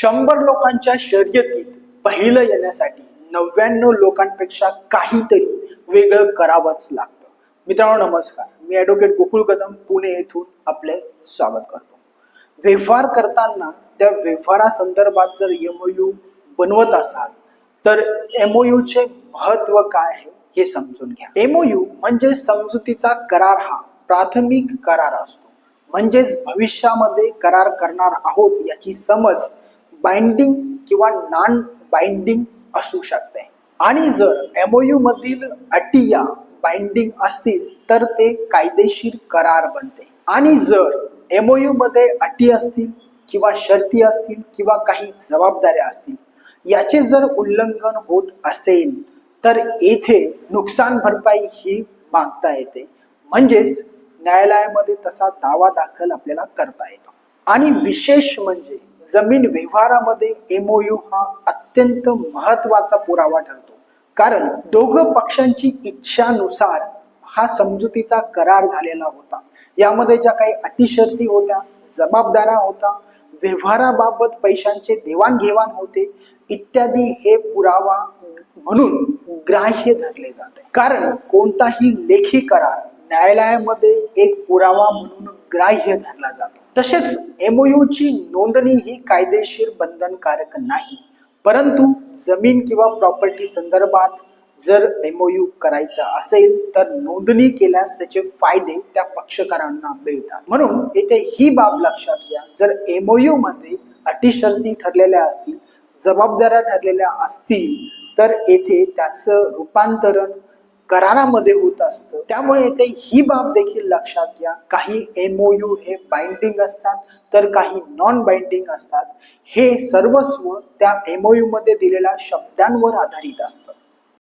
शंभर लोकांच्या शर्यतीत पहिलं येण्यासाठी नव्याण्णव लोकांपेक्षा काहीतरी वेगळं करावंच लागतं. मित्रांनो नमस्कार. मी ॲडव्होकेट गोकुळ कदम पुणे येथून आपले स्वागत करतो. व्यवहार करताना त्या व्यवहारासंदर्भात जर एमओयू बनवत असाल तर एम चे महत्त्व काय आहे हे समजून घ्या. एमओयू म्हणजे समजुतीचा करार हा प्राथमिक करार असतो. म्हणजेच भविष्यामध्ये करार करणार आहोत याची समज बाइंडिंग किंवा नॉन बाइंडिंग असू शकते. आणि जर एमओयू मधील अटी या बाइंडिंग असतील तर ते कायदेशीर करार बनते. आणि जर एमओयू मध्ये अटी असतील किंवा शर्ती असतील किंवा काही जबाबदाऱ्या असतील याचे जर उल्लंघन होत असेल तर येथे नुकसान भरपाई ही मागता येते. म्हणजेच न्यायालयामध्ये तसा दावा दाखल आपल्याला करता येतो. आणि विशेष म्हणजे जमीन व्यवहारामध्ये एमओयू हा अत्यंत महत्त्वाचा पुरावा ठरतो. कारण दोघं पक्षांची इच्छानुसार हा समजुतीचा करार झालेला होता. यामध्ये ज्या काही अटीशर्ती होत्या जबाबदाऱ्या होता व्यवहाराबाबत पैशांचे देवाणघेवाण होते इत्यादी हे पुरावा म्हणून ग्राह्य धरले जाते. कारण कोणताही लेखी करार न्यायालयामध्ये एक पुरावा म्हणून ग्राह्य धरला जातो. तसेच एमओयू ची नोंदणी ही कायदेशीर बंधनकारक नाही. परंतु जमीन किंवा प्रॉपर्टी संदर्भात जर एमओयू करायचा असेल तर नोंदणी केल्यास त्याचे फायदे त्या पक्षकारांना मिळतात. म्हणून येथे ही बाब लक्षात घ्या. जर एमओयू मध्ये अटी शर्ती ठरलेल्या असतील जबाबदाऱ्या ठरलेल्या असतील तर येथे त्याचं रूपांतरण करारामध्ये होत असतं. त्यामुळे येथे ही बाब देखील लक्षात घ्या. काही एमओयू हे बाइंडिंग असतात तर काही नॉन बाइंडिंग असतात. हे सर्वस्व त्या एमओयू मध्ये दिलेल्या शब्दांवर आधारित असतं.